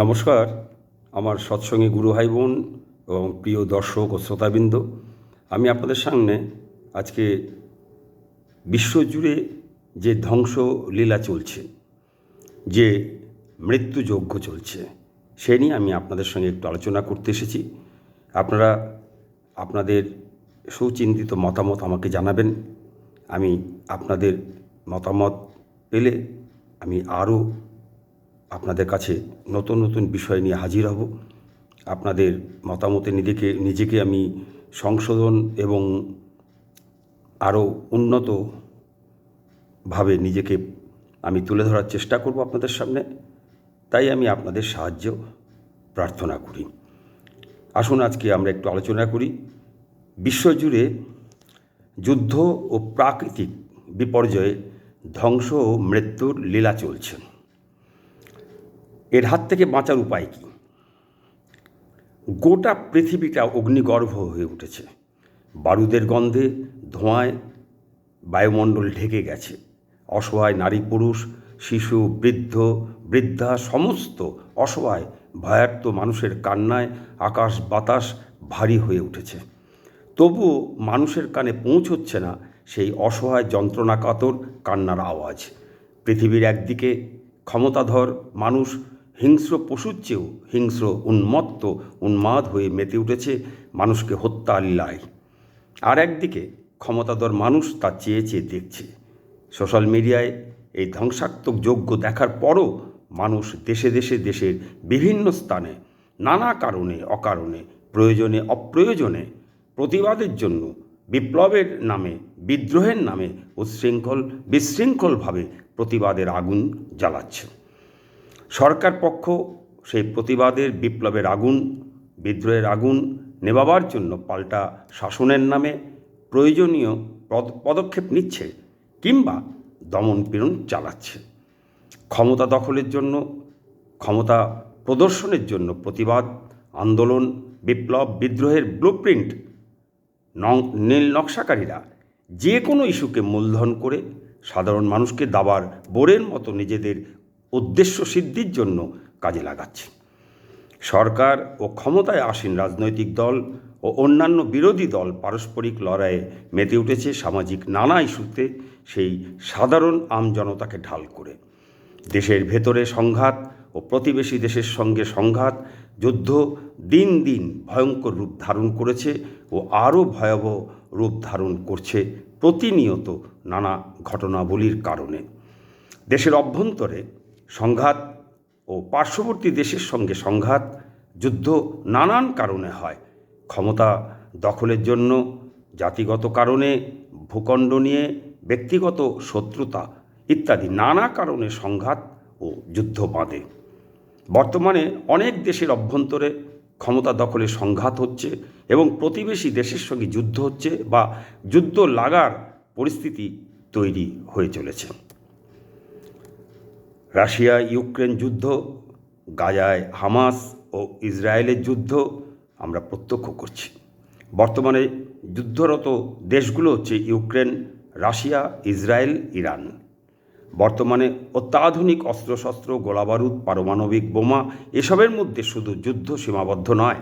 নমস্কার। আমার সৎসঙ্গী গুরু ভাই বোন এবং প্রিয় দর্শক ও শ্রোতাবৃন্দ, আমি আপনাদের সামনে আজকে বিশ্বজুড়ে যে ধ্বংস লীলা চলছে, যে মৃত্যুযজ্ঞ চলছে, সে নিয়ে আমি আপনাদের সঙ্গে একটু আলোচনা করতে এসেছি। আপনারা আপনাদের সুচিন্তিত মতামত আমাকে জানাবেন। আমি আপনাদের মতামত পেলে আমি আরও আপনাদের কাছে নতুন নতুন বিষয় নিয়ে হাজির হব। আপনাদের মতামতে নিজেকে নিজেকে আমি সংশোধন এবং আরও উন্নতভাবে নিজেকে আমি তুলে ধরার চেষ্টা করব আপনাদের সামনে। তাই আমি আপনাদের সাহায্য প্রার্থনা করি। আসুন আজকে আমরা একটু আলোচনা করি। বিশ্বজুড়ে যুদ্ধ ও প্রাকৃতিক বিপর্যয়ে ধ্বংস ও মৃত্যুর লীলা চলছে। এর হাত থেকে বাঁচার উপায় কী? গোটা পৃথিবীটা অগ্নিগর্ভ হয়ে উঠেছে। বারুদের গন্ধে ধোঁয়ায় বায়ুমণ্ডল ঢেকে গেছে। অসহায় নারী পুরুষ, শিশু, বৃদ্ধ, বৃদ্ধা, সমস্ত অসহায়, ভয়ার্ত মানুষের কান্নায় আকাশ বাতাস ভারী হয়ে উঠেছে। তবুও মানুষের কানে পৌঁছচ্ছে না সেই অসহায় যন্ত্রণাকাতর কান্নার আওয়াজ। পৃথিবীর একদিকে ক্ষমতাধর মানুষ হিংস্র পশুর চেয়েও হিংস্র উন্মত্ত, উন্মাদ হয়ে মেতে উঠেছে মানুষকে হত্যা লীলায় আর একদিকে ক্ষমতাধর মানুষ তা চেয়ে চেয়ে দেখছে। সোশ্যাল মিডিয়ায় এই ধ্বংসাত্মক যজ্ঞ দেখার পরও মানুষ দেশে দেশে দেশের বিভিন্ন স্থানে, নানা কারণে অকারণে, প্রয়োজনে অপ্রয়োজনে প্রতিবাদের জন্য বিপ্লবের নামে, বিদ্রোহের নামে উচ্ছৃঙ্খল বিশৃঙ্খলভাবে প্রতিবাদের আগুন জ্বালাচ্ছে। সরকার পক্ষ সেই প্রতিবাদের বিপ্লবের আগুন, বিদ্রোহের আগুন নেবাবার জন্য পাল্টা শাসনের নামে প্রয়োজনীয় পদ- পদক্ষেপ নিচ্ছে কিংবা দমন পীড়ন চালাচ্ছে। ক্ষমতা দখলের জন্য, ক্ষমতা প্রদর্শনের জন্য প্রতিবাদ, আন্দোলন, বিপ্লব, বিদ্রোহের ব্লুপ্রিন্ট নং- নীল নকশাকারীরা যে কোনো ইস্যুকে মূলধন করে সাধারণ মানুষকে দাবার বোরের মতো নিজেদের উদ্দেশ্য সিদ্ধির জন্য কাজে লাগাচ্ছে। সরকার ও ক্ষমতায় আসীন রাজনৈতিক দল ও অন্যান্য বিরোধী দল পারস্পরিক লড়াইয়ে মেতে উঠেছে সামাজিক নানা ইস্যুতে সেই সাধারণ আমজনতাকে ঢাল করে। দেশের ভেতরে সংঘাত ও প্রতিবেশী দেশের সঙ্গে সংঘাত যুদ্ধ দিন দিন ভয়ঙ্কর রূপ ধারণ করেছে ও আরও ভয়াবহ রূপ ধারণ করছে প্রতিনিয়ত নানা ঘটনাবলীর কারণে। দেশের অভ্যন্তরে সংঘাত ও পার্শ্ববর্তী দেশের সঙ্গে সংঘাত, যুদ্ধ নানান কারণে হয়। ক্ষমতা দখলের জন্য, জাতিগত কারণে, ভূখণ্ড নিয়ে, ব্যক্তিগত শত্রুতা ইত্যাদি নানা কারণে সংঘাত ও যুদ্ধ বাঁধে। বর্তমানে অনেক দেশের অভ্যন্তরে ক্ষমতা দখলে সংঘাত হচ্ছে এবং প্রতিবেশী দেশের সঙ্গে যুদ্ধ হচ্ছে বা যুদ্ধ লাগার পরিস্থিতি তৈরি হয়ে চলেছে। রাশিয়া ইউক্রেন যুদ্ধ, গাজায় হামাস ও ইসরায়েলের যুদ্ধ আমরা প্রত্যক্ষ করছি। বর্তমানে যুদ্ধরত দেশগুলো হচ্ছে ইউক্রেন, রাশিয়া, ইসরায়েল, ইরান। বর্তমানে অত্যাধুনিক অস্ত্রশস্ত্র, গোলাবারুদ, পারমাণবিক বোমা, এসবের মধ্যে শুধু যুদ্ধ সীমাবদ্ধ নয়,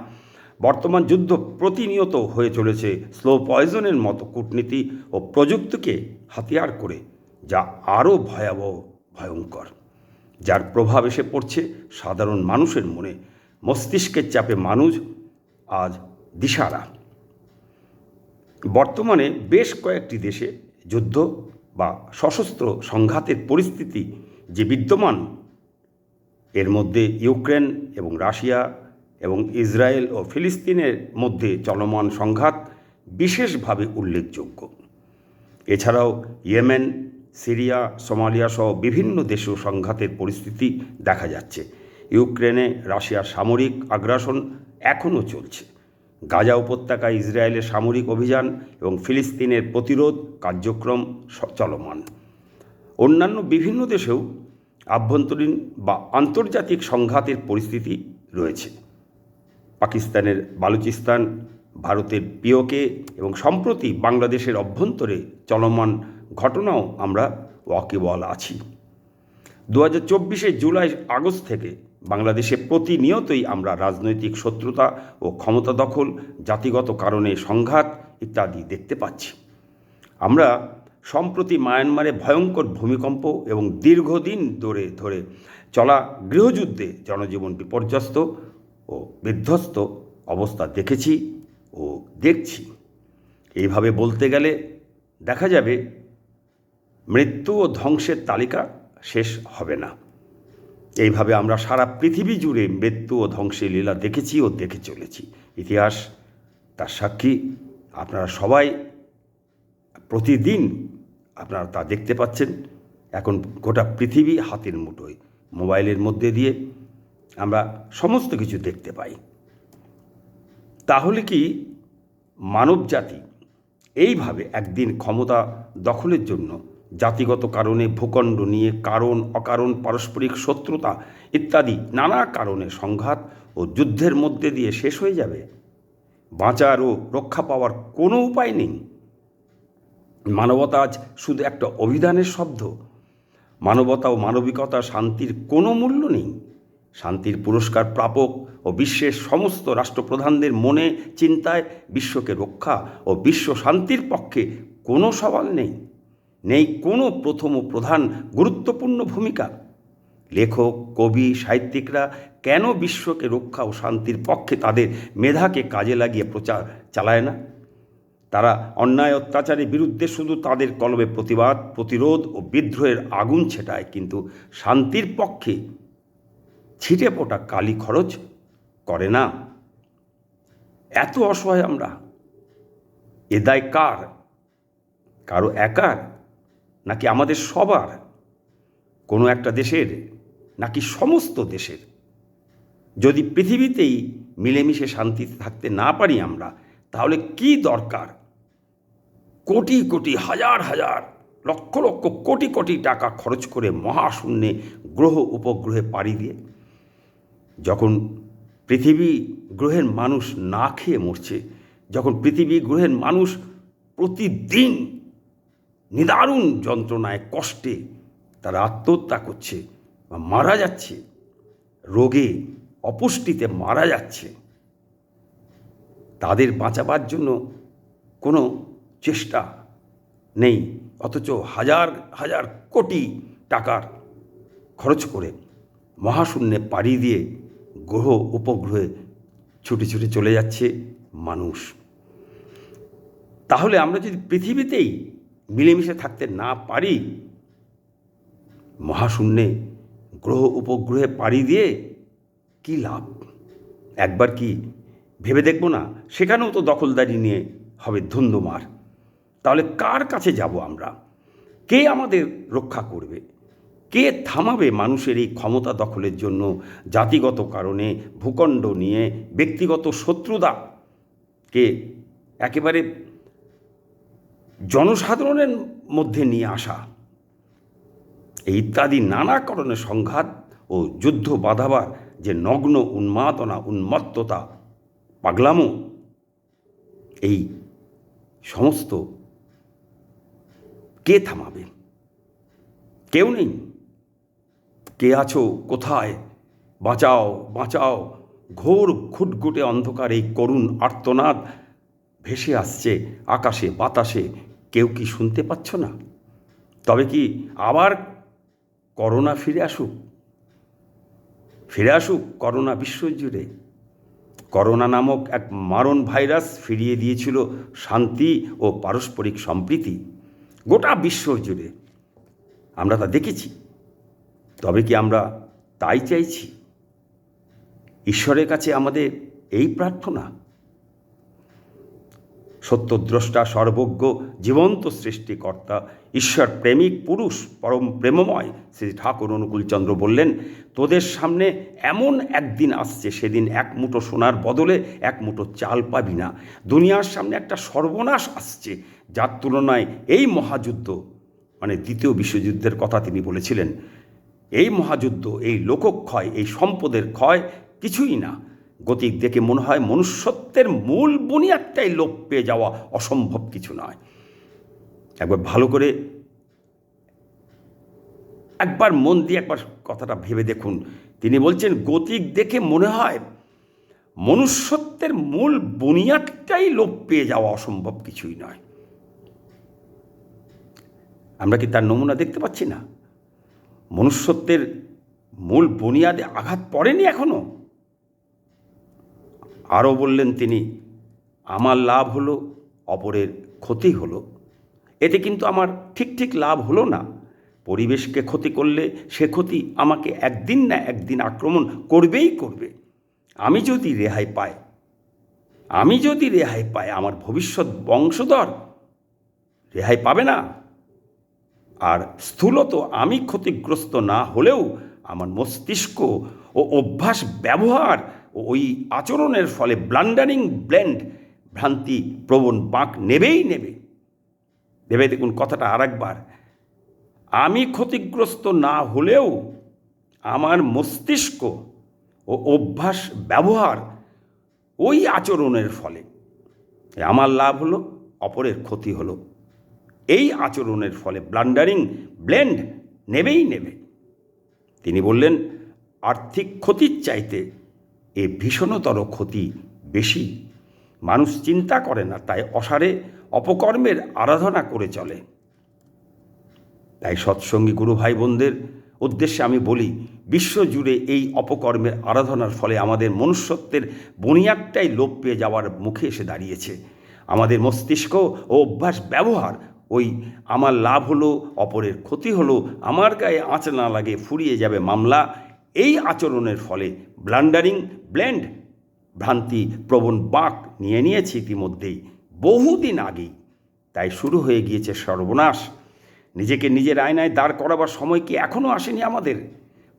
বর্তমান যুদ্ধ প্রতিনিয়ত হয়ে চলেছে স্লো পয়জনের মতো কূটনীতি ও প্রযুক্তিকে হাতিয়ার করে, যা আরও ভয়াবহ, ভয়ঙ্কর। যার প্রভাব এসে পড়ছে সাধারণ মানুষের মনে। মস্তিষ্কের চাপে মানুষ আজ দিশারা। বর্তমানে বেশ কয়েকটি দেশে যুদ্ধ বা সশস্ত্র সংঘাতের পরিস্থিতি যে বিদ্যমান, এর মধ্যে ইউক্রেন এবং রাশিয়া এবং ইসরায়েল ও ফিলিস্তিনের মধ্যে চলমান সংঘাত বিশেষভাবে উল্লেখযোগ্য। এছাড়াও ইয়েমেন সিরিয়া, সোমালিয়া সহ বিভিন্ন দেশেও সংঘাতের পরিস্থিতি দেখা যাচ্ছে। ইউক্রেনে রাশিয়ার সামরিক আগ্রাসন এখনও চলছে। গাজা উপত্যকায় ইসরায়েলের সামরিক অভিযান এবং ফিলিস্তিনের প্রতিরোধ কার্যক্রম চলমান। অন্যান্য বিভিন্ন দেশেও আভ্যন্তরীণ বা আন্তর্জাতিক সংঘাতের পরিস্থিতি রয়েছে। পাকিস্তানের বালুচিস্তান, ভারতের পিওকে এবং সম্প্রতি বাংলাদেশের অভ্যন্তরে চলমান ঘটনাও আমরা ওয়াকিবল আছি। দু হাজার চব্বিশে জুলাই আগস্ট থেকে বাংলাদেশে প্রতিনিয়তই আমরা রাজনৈতিক শত্রুতা ও ক্ষমতা দখল, জাতিগত কারণে সংঘাত ইত্যাদি দেখতে পাচ্ছি। আমরা সম্প্রতি মায়ানমারে ভয়ঙ্কর ভূমিকম্প এবং দীর্ঘদিন ধরে ধরে চলা গৃহযুদ্ধে জনজীবন বিপর্যস্ত ও বিধ্বস্ত অবস্থা দেখেছি ও দেখছি। এইভাবে বলতে গেলে দেখা যাবে মৃত্যু ও ধ্বংসের তালিকা শেষ হবে না। এইভাবে আমরা সারা পৃথিবী জুড়ে মৃত্যু ও ধ্বংসের লীলা দেখেছি ও দেখে চলেছি। ইতিহাস, তার সাক্ষী, আপনারা সবাই প্রতিদিন আপনারা তা দেখতে পাচ্ছেন। এখন গোটা পৃথিবী হাতের মুঠোয়, মোবাইলের মধ্যে দিয়ে আমরা সমস্ত কিছু দেখতে পাই। তাহলে কি মানবজাতি এইভাবে একদিন ক্ষমতা দখলের জন্য জাতিগত কারণে ভূখণ্ড নিয়ে কারণ, অকারণ, পারস্পরিক শত্রুতা ইত্যাদি নানা কারণে সংঘাত ও যুদ্ধের মধ্যে দিয়ে শেষ হয়ে যাবে। বাঁচার ও রক্ষা পাওয়ার কোনো উপায় নেই। মানবতা আজ শুধু একটা অভিধানের শব্দ। মানবতা ও মানবিকতা শান্তির কোনো মূল্য নেই। শান্তির পুরস্কার প্রাপক ও বিশ্বের সমস্ত রাষ্ট্রপ্রধানদের মনে, চিন্তায়, বিশ্বকে রক্ষা ও বিশ্ব শান্তির পক্ষে কোনো সওয়াল নেই। নেই কোনো প্রথম ও প্রধান গুরুত্বপূর্ণ ভূমিকা। লেখক, কবি, সাহিত্যিকরা কেন বিশ্বকে রক্ষা ও শান্তির পক্ষে তাদের মেধাকে কাজে লাগিয়ে প্রচার চালায় না? তারা অন্যায়, অত্যাচারের বিরুদ্ধে শুধু তাদের কলমে প্রতিবাদ, প্রতিরোধ ও বিদ্রোহের আগুন ছেটায়, কিন্তু শান্তির পক্ষে ছিটে পোটা কালি খরচ করে না। এত অসহায় আমরা। এ দায় কার? কারও একার? নাকি আমাদের সবার? কোনো একটা দেশের নাকি সমস্ত দেশের? যদি পৃথিবীতেই মিলেমিশে শান্তিতে থাকতে না পারি আমরা, তাহলে কি দরকার? কোটি কোটি, হাজার হাজার, লক্ষ লক্ষ, কোটি কোটি টাকা খরচ করে মহাশূন্যে গ্রহ উপগ্রহে পাড়ি দিয়ে যখন পৃথিবী গ্রহের মানুষ না খেয়ে মরছে, যখন পৃথিবী গ্রহের মানুষ প্রতিদিন নিদারুণ যন্ত্রণায় কষ্টে তারা আত্মহত্যা করছে বা মারা যাচ্ছে। রোগে, অপুষ্টিতে মারা যাচ্ছে। তাদের বাঁচাবার জন্য কোনো চেষ্টা নেই, অথচ হাজার হাজার কোটি টাকার খরচ করে মহাশূন্যে পাড়ি দিয়ে গ্রহ উপগ্রহে ছুটে ছুটে চলে যাচ্ছে মানুষ। তাহলে আমরা যদি পৃথিবীতেই মিলেমিশে থাকতে না পারি, মহাশূন্যে গ্রহ উপগ্রহে পাড়ি দিয়ে কী লাভ? একবার কি ভেবে দেখব না? সেখানেও তো দখলদারি নিয়ে হবে ধুন্দুমার তাহলে কার কাছে যাব আমরা? কে আমাদের রক্ষা করবে? কে থামাবে মানুষের এই ক্ষমতা দখলের জন্য জাতিগত কারণে ভূখণ্ড নিয়ে ব্যক্তিগত শত্রুতা? কে একেবারে জনসাধারণের মধ্যে নিয়ে আসা। এই ইত্যাদি নানা কারণে সংঘাত ও যুদ্ধ বাঁধাবার যে নগ্ন উন্মাদনা, উন্মত্ততা, পাগলামো, এই সমস্ত কে থামাবে? কেউ নেই। কে আছো কোথায়? বাঁচাও বাঁচাও। ঘোর ঘুটঘুটে অন্ধকার এই করুণ আর্তনাদ ভেসে আসছে আকাশে, বাতাসে কেউ কি শুনতে পাচ্ছ না? তবে কি আবার করোনা ফিরে আসুক? ফিরে আসুক করোনা বিশ্বজুড়ে। করোনা নামক এক মারণ ভাইরাস ফিরিয়ে দিয়েছিল শান্তি ও পারস্পরিক সম্প্রীতি গোটা বিশ্ব জুড়ে আমরা তা দেখেছি। তবে কি আমরা তাই চাইছি? ঈশ্বরের কাছে আমাদের এই প্রার্থনা সত্যদ্রষ্টা সর্বজ্ঞ জীবন্ত সৃষ্টিকর্তা, ঈশ্বর প্রেমিক পুরুষ, পরম প্রেমময়। শ্রী ঠাকুর অনুকূলচন্দ্র বললেন, তোদের সামনে এমন একদিন আসছে, সেদিন এক মুঠো সোনার বদলে এক মুঠো চাল পাবি না। দুনিয়ার সামনে একটা সর্বনাশ আসছে, যার তুলনায় এই মহাযুদ্ধ মানে দ্বিতীয় বিশ্বযুদ্ধের কথা তিনি বলেছিলেন, এই মহাযুদ্ধ, এই লোকক্ষয়, এই সম্পদের ক্ষয় কিছুই না। গতিক দেখে মনে হয় মনুষ্যত্বের মূল বুনিয়াদটাই লোপ পেয়ে যাওয়া অসম্ভব কিছু নয়। একবার ভালো করে একবার মন দিয়ে একবার কথাটা ভেবে দেখুন। তিনি বলছেন, গতিক দেখে মনে হয় মনুষ্যত্বের মূল বুনিয়াদটাই লোপ পেয়ে যাওয়া অসম্ভব কিছুই নয়। আমরা কি তার নমুনা দেখতে পাচ্ছি না? মনুষ্যত্বের মূল বুনিয়াদে আঘাত পড়েনি এখনও? আরও বললেন তিনি, আমার লাভ হলো, অপরের ক্ষতি হলো। এতে কিন্তু আমার ঠিক ঠিক লাভ হলো না। পরিবেশকে ক্ষতি করলে সে ক্ষতি আমাকে একদিন না একদিন আক্রমণ করবেই করবে। আমি যদি রেহাই পাই, আমি যদি রেহাই পাই আমার ভবিষ্যৎ বংশধর, রেহাই পাবে না। আর স্থূলত আমি ক্ষতিগ্রস্ত না হলেও আমার মস্তিষ্ক ও অভ্যাস ব্যবহার ওই আচরণের ফলে ব্লান্ডারিং ব্লেন্ড ভ্রান্তি প্রবণ বাঁক নেবেই নেবে। ভেবে দেখুন কথাটা আরেকবার। আমি ক্ষতিগ্রস্ত না হলেও আমার মস্তিষ্ক ও অভ্যাস ব্যবহার ওই আচরণের ফলে। আমার লাভ হলো, অপরের ক্ষতি হলো। এই আচরণের ফলে ব্লান্ডারিং ব্লেন্ড নেবেই নেবে। তিনি বললেন, আর্থিক ক্ষতির চাইতে এ ভীষণতর ক্ষতি বেশি। মানুষ চিন্তা করে না, তাই অসারে অপকর্মের আরাধনা করে চলে। তাই সৎসঙ্গী গুরু ভাই বোনদের উদ্দেশ্যে আমি বলি বিশ্বজুড়ে এই অপকর্মের আরাধনার ফলে আমাদের মনুষ্যত্বের বুনিয়াদটাই লোপ পেয়ে যাওয়ার মুখে এসে দাঁড়িয়েছে। আমাদের মস্তিষ্ক ও অভ্যাস ব্যবহার, ওই আমার লাভ হলো, অপরের ক্ষতি হলো, আমার গায়ে আঁচ না লাগে, ফুরিয়ে যাবে মামলা এই আচরণের ফলে ব্লান্ডারিং, ব্লেন্ড ভ্রান্তি প্রবণ বাক নিয়ে নিয়েছে ইতিমধ্যেই, বহুদিন আগেই। তাই শুরু হয়ে গিয়েছে সর্বনাশ। নিজেকে নিজের আয়নায় দাঁড় করাবার সময় কি এখনও আসেনি আমাদের?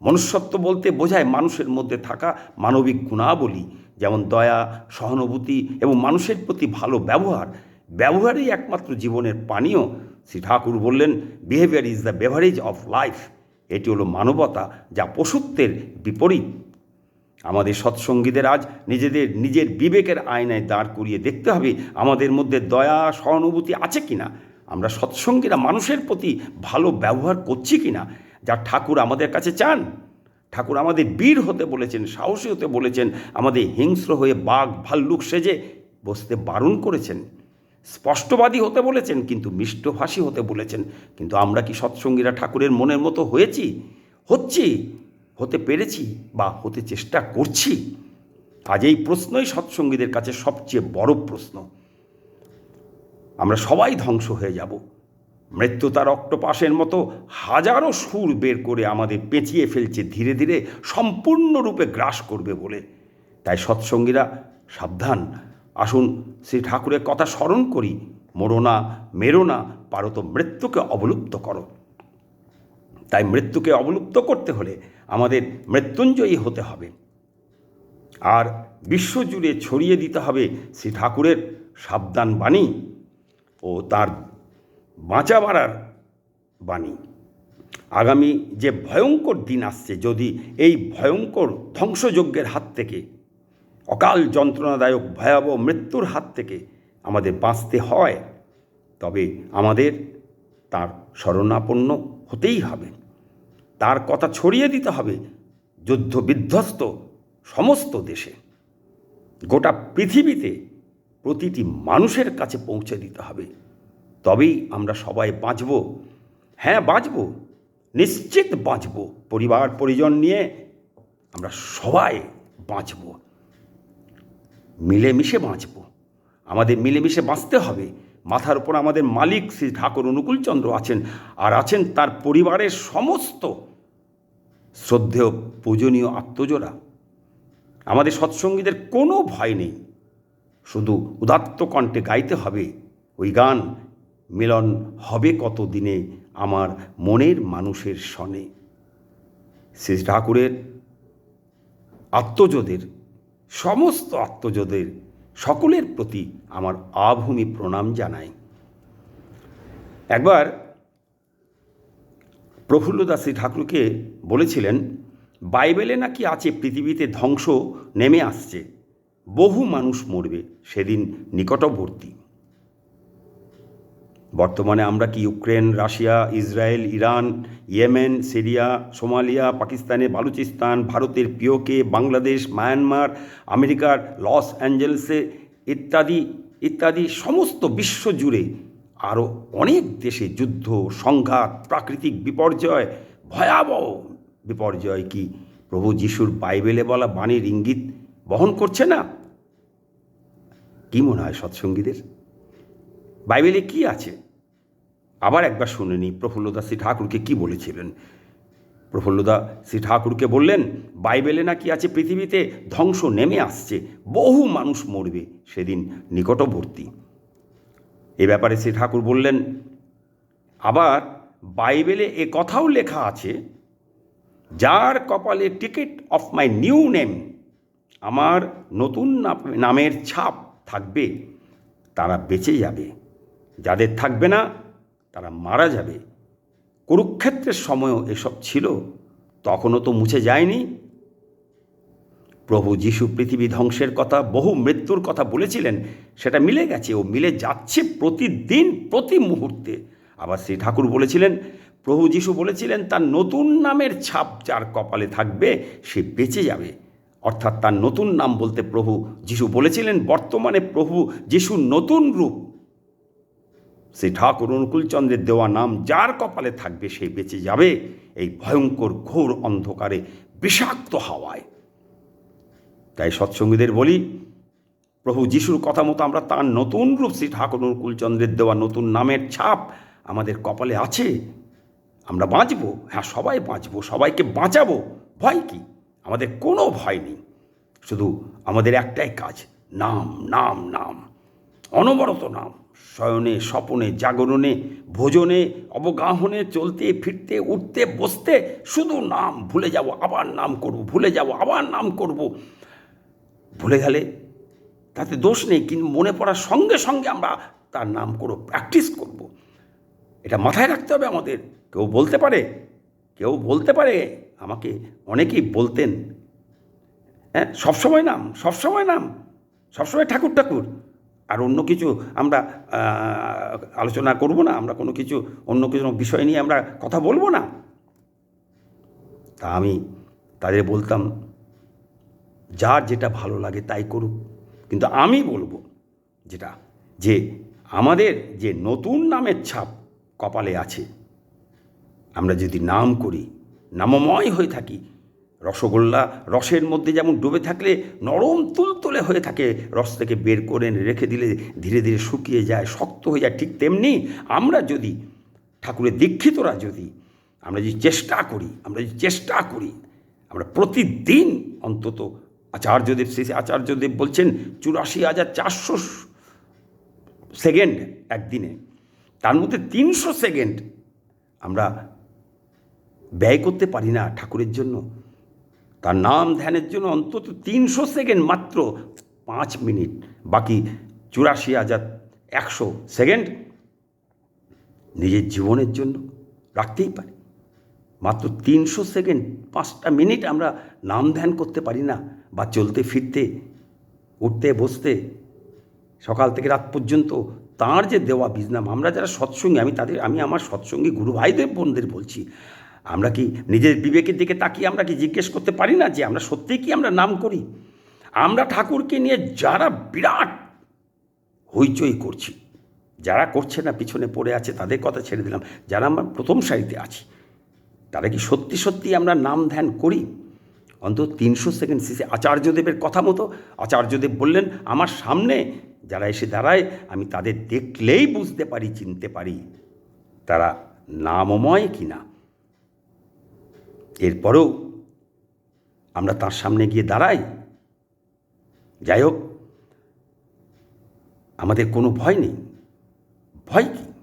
মনুষ্যত্ব বলতে বোঝায় মানুষের মধ্যে থাকা মানবিক গুণাবলী, যেমন দয়া, সহানুভূতি এবং মানুষের প্রতি ভালো ব্যবহার। ব্যবহারই একমাত্র জীবনের পানীয়। শ্রী ঠাকুর বললেন behaviour is the beverage of life এটি হলো মানবতা যা পশুত্বের বিপরীত। আমাদের সৎসঙ্গীদের আজ নিজেদের, নিজের বিবেকের আয়নায় দাঁড় করিয়ে দেখতে হবে আমাদের মধ্যে দয়া, সহানুভূতি আছে কিনা? আমরা সৎসঙ্গীরা মানুষের প্রতি ভালো ব্যবহার করছি কিনা? যা ঠাকুর আমাদের কাছে চান। ঠাকুর আমাদের বীর হতে বলেছেন, সাহসী হতে বলেছেন, আমাদের হিংস্র হয়ে বাঘ ভাল্লুক সেজে বসতে বারণ করেছেন। স্পষ্টবাদী হতে বলেছেন, কিন্তু মিষ্টভাষী হতে বলেছেন। কিন্তু আমরা কি সৎসঙ্গীরা ঠাকুরের মনের মতো হয়েছি? হচ্ছি, হতে পেরেছি বা হতে চেষ্টা করছি? আজ এই প্রশ্নই সৎসঙ্গীদের কাছে সবচেয়ে বড় প্রশ্ন। আমরা সবাই ধ্বংস হয়ে যাব। মৃত্যু তার অক্টোপাসের মতো হাজারো সুর বের করে আমাদের পেঁচিয়ে ফেলছে ধীরে ধীরে, সম্পূর্ণরূপে গ্রাস করবে বলে। তাই সৎসঙ্গীরা সাবধান। আসুন শ্রী ঠাকুরের কথা স্মরণ করি। মরো না, মেরো না, পারো তো মৃত্যুকে অবলুপ্ত করো। তাই মৃত্যুকে অবলুপ্ত করতে হলে আমাদের মৃত্যুঞ্জয়ী হতে হবে। আর বিশ্বজুড়ে ছড়িয়ে দিতে হবে শ্রী ঠাকুরের সাবধান বাণী ও তার বাঁচা বাড়ার বাণী। আগামী যে ভয়ঙ্কর দিন আসছে, যদি এই ভয়ঙ্কর ধ্বংসযজ্ঞের হাত থেকে অকাল যন্ত্রণাদায়ক ভয়াবহ মৃত্যুর হাত থেকে আমাদের বাঁচতে হয়। তবে আমাদের তার শরণাপন্ন হতেই হবে। তার কথা ছড়িয়ে দিতে হবে যুদ্ধ বিধ্বস্ত সমস্ত দেশে। গোটা পৃথিবীতে প্রতিটি মানুষের কাছে পৌঁছে দিতে হবে। তবেই আমরা সবাই বাঁচব। হ্যাঁ বাঁচব। নিশ্চিত বাঁচব। পরিবার পরিজন নিয়ে আমরা সবাই বাঁচব। মিলেমিশে বাঁচব। আমাদের মিলেমিশে বাঁচতে হবে। মাথার উপর আমাদের মালিক শ্রী ঠাকুর অনুকূলচন্দ্র আছেন আর আছেন তার পরিবারের সমস্ত শ্রদ্ধেয়, পূজনীয় আত্মজোড়া। আমাদের সৎসঙ্গীদের কোনো ভয় নেই। শুধু উদাত্ত কণ্ঠে গাইতে হবে। ওই গান মিলন হবে কত দিনে আমার মনের মানুষের সনে। শ্রী ঠাকুরের আত্মজোদের সমস্ত আত্মজদের সকলের প্রতি আমার আভূমি প্রণাম জানাই। একবার প্রফুল্ল দাসী ঠাকুরকে বলেছিলেন, বাইবেলে নাকি আছে পৃথিবীতে ধ্বংস, নেমে আসছে, বহু মানুষ মরবে, সেদিন নিকটবর্তী। বর্তমানে আমরা কি Ukraine, Russia, Israel, Iran, Yemen, Syria, Somalia, পাকিস্তানে বালুচিস্তান, ভারতের পিওকে, বাংলাদেশ, মায়ানমার, আমেরিকার লস অ্যাঞ্জেলসে ইত্যাদি ইত্যাদি সমস্ত বিশ্ব জুড়ে আরও অনেক দেশে যুদ্ধ, সংঘাত, প্রাকৃতিক বিপর্যয়, ভয়াবহ বিপর্যয় কি প্রভু যিশুর বাইবেলে বলা বাণীর ইঙ্গিত বহন করছে না? কি মনে হয় সৎসঙ্গীদের? বাইবেলে কি আছে? আবার একবার শুনে নি প্রফুল্লদা শ্রী ঠাকুরকে কি বলেছিলেন? প্রফুল্লদা শ্রী ঠাকুরকে বললেন, বাইবেলে নাকি আছে পৃথিবীতে ধ্বংস নেমে আসছে, বহু মানুষ মরবে, সেদিন নিকটবর্তী। এ ব্যাপারে শ্রী ঠাকুর বললেন, আবার বাইবেলে এ কথাও লেখা আছে, যার কপালে ticket of my new name, আমার নতুন নামের ছাপ থাকবে, তারা বেঁচে যাবে। যাদের থাকবে না তারা মারা যাবে। কুরুক্ষেত্রের সময়ও এসব ছিল, তখনও তো মুছে যায়নি। প্রভু যিশু পৃথিবী ধ্বংসের কথা, বহু মৃত্যুর কথা বলেছিলেন, সেটা মিলে গেছে ও মিলে যাচ্ছে প্রতিদিন, প্রতি মুহূর্তে। আবার শ্রী ঠাকুর বলেছিলেন, প্রভু যিশু বলেছিলেন, তার নতুন নামের ছাপ যার কপালে থাকবে, সে বেঁচে যাবে। অর্থাৎ তার নতুন নাম বলতে প্রভু যিশু বলেছিলেন, বর্তমানে প্রভু যিশুর নতুন রূপ শ্রী ঠাকুর অনুকূলচন্দ্রের দেওয়া নাম যার কপালে থাকবে সে বেঁচে যাবে। এই ভয়ঙ্কর ঘোর অন্ধকারে বিষাক্ত হাওয়ায়। তাই সৎসঙ্গীদের বলি, প্রভু যিশুর কথা মতো আমরা তার নতুন রূপ শ্রী ঠাকুর অনুকূলচন্দ্রের দেওয়া নতুন নামের ছাপ আমাদের কপালে আছে। আমরা বাঁচবো হ্যাঁ সবাই বাঁচবো, সবাইকে বাঁচাবো। ভয় কি? আমাদের কোনো ভয় নেই। শুধু আমাদের একটাই কাজ, নাম নাম নাম, অনবরত নাম। শয়নে, স্বপনে, জাগরণে, ভোজনে, অবগাহনে, চলতে, ফিরতে, উঠতে, বসতে, শুধু নাম ভুলে যাব, আবার নাম করব, ভুলে যাব, আবার নাম করব। ভুলে গেলে তাতে দোষ নেই, কিন্তু মনে পড়ার সঙ্গে সঙ্গে আমরা তার নাম করব প্র্যাকটিস করব। এটা মাথায় রাখতে হবে আমাদের। কেউ বলতে পারে, কেউ বলতে পারে, আমাকে অনেকেই বলতেন। হ্যাঁ সবসময় নাম সবসময় নাম, সবসময় ঠাকুর ঠাকুর। আর অন্য কিছু আমরা আলোচনা করব না, আমরা কোনো কিছু, অন্য কিছু বিষয় নিয়ে আমরা কথা বলব না। তা আমি তাদের বলতাম, যার যেটা ভালো লাগে তাই করুক। কিন্তু আমি বলব যেটা, যে আমাদের যে নতুন নামের ছাপ কপালে আছে, আমরা যদি নাম করি, নামময় হয়ে থাকি রসগোল্লা রসের মধ্যে যেমন ডুবে থাকলে নরম তুলতুলে হয়ে থাকে, রস থেকে বের করে রেখে দিলে ধীরে ধীরে শুকিয়ে যায়, শক্ত হয়ে যায়। ঠিক তেমনি আমরা যদি, ঠাকুরের দীক্ষিতরা যদি আমরা যদি চেষ্টা করি, আমরা যদি চেষ্টা করি, আমরা প্রতিদিন অন্তত আচার্যদেব শ্রী আচার্যদেব বলছেন, চুরাশি হাজার চারশো সেকেন্ড একদিনে। তার মধ্যে তিনশো সেকেন্ড আমরা ব্যয় করতে পারি না ঠাকুরের জন্য। তার নাম ধ্যানের জন্য অন্তত তিনশো সেকেন্ড মাত্র পাঁচ মিনিট, বাকি চুরাশি হাজার একশো সেকেন্ড নিজের জীবনের জন্য রাখতেই পারি। মাত্র তিনশো সেকেন্ড, পাঁচটা মিনিট আমরা নাম ধ্যান করতে পারি না বা চলতে ফিরতে, উঠতে বসতে, সকাল থেকে রাত পর্যন্ত তার যে দেওয়া বিজনাম, আমরা যারা সৎসঙ্গী, আমি তাদের, আমি আমার সৎসঙ্গী গুরু ভাইদের বোনদের বলছি আমরা কি নিজের বিবেকের দিকে তাকিয়ে আমরা কি জিজ্ঞেস করতে পারি না যে আমরা সত্যিই কি আমরা নাম করি? আমরা ঠাকুরকে নিয়ে যারা বিরাট হইচই করছি, যারা করছে না, পিছনে পড়ে আছে, তাদের কথা ছেড়ে দিলাম, যারা আমরা প্রথম সারিতে আছি, তারা কি সত্যি সত্যি আমরা নাম ধ্যান করি? অন্তত তিনশো সেকেন্ড শেষে আচার্যদেবের কথা মতো, আচার্যদেব বললেন, আমার সামনে যারা এসে দাঁড়ায়, আমি তাদের দেখলেই বুঝতে পারি, চিনতে পারি, তারা নামময় কি না এরপরেও আমরা তার সামনে গিয়ে দাঁড়াই। যাই হোক, আমাদের কোনো ভয় নেই। ভয় কি?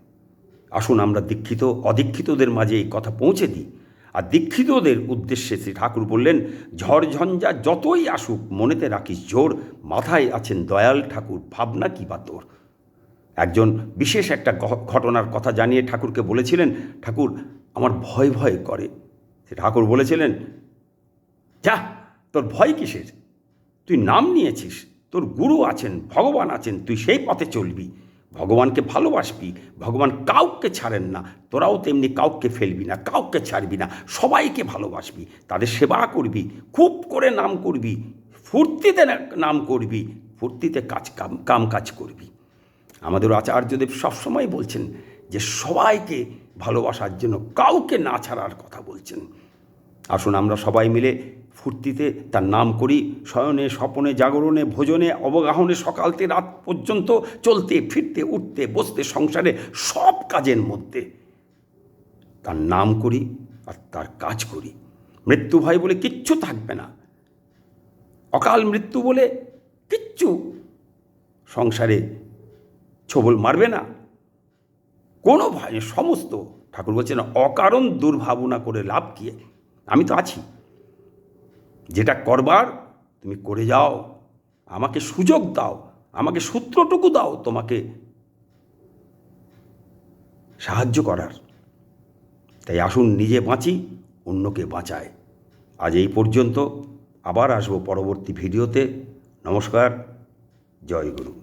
আসুন আমরা দীক্ষিত, অদীক্ষিতদের মাঝে এই কথা পৌঁছে দিই। আর দীক্ষিতদের উদ্দেশ্যে শ্রী ঠাকুর বললেন ঝড়ঝঞ্ঝা যতই আসুক, মনেতে রাখিস জোর। মাথায় আছেন দয়াল ঠাকুর, ভাবনা কি বা তোর? একজন বিশেষ একটা ঘটনার কথা জানিয়ে ঠাকুরকে বলেছিলেন, ঠাকুর, আমার ভয় ভয় করে। সে ঠাকুর বলেছিলেন, যা, তোর ভয় কিসের? তুই নাম নিয়েছিস, তোর গুরু আছেন, ভগবান আছেন, তুই সেই পথে চলবি। ভগবানকে ভালোবাসবি, ভগবান কাউকে ছাড়েন না, তোরাও তেমনি কাউকে ফেলবি না, কাউকে ছাড়বি না, সবাইকে ভালোবাসবি, তাদের সেবা করবি, খুব করে নাম করবি, ফুর্তিতে নাম করবি, ফুর্তিতে কাজ, কাম কাম কাজ করবি। আমাদের আচার্যদেব সবসময় বলছেন যে সবাইকে ভালোবাসার জন্য কাউকে না ছাড়ার কথা বলছেন। আসুন আমরা সবাই মিলে ফুর্তিতে তার নাম করি, শয়নে, স্বপনে, জাগরণে, ভোজনে, অবগাহনে সকালতে রাত পর্যন্ত চলতে, ফিরতে, উঠতে, বসতে, সংসারে, সব কাজের মধ্যে তার নাম করি আর তার কাজ করি। মৃত্যু ভয় বলে কিচ্ছু থাকবে না। অকাল মৃত্যু বলে কিচ্ছু সংসারে ছবল মারবে না। কোনো ভয় সমস্ত, ঠাকুর বলছেন, অকারণ দুর্ভাবনা করে লাভ কি? আমি তো আছি। যেটা করবার, তুমি করে যাও। আমাকে সুযোগ দাও। আমাকে সূত্রটুকু দাও তোমাকে সাহায্য করার। তাই আসুন নিজে বাঁচি, অন্যকে বাঁচায়। আজ এই পর্যন্ত আবার আসব পরবর্তী ভিডিওতে। নমস্কার, জয় গুরু।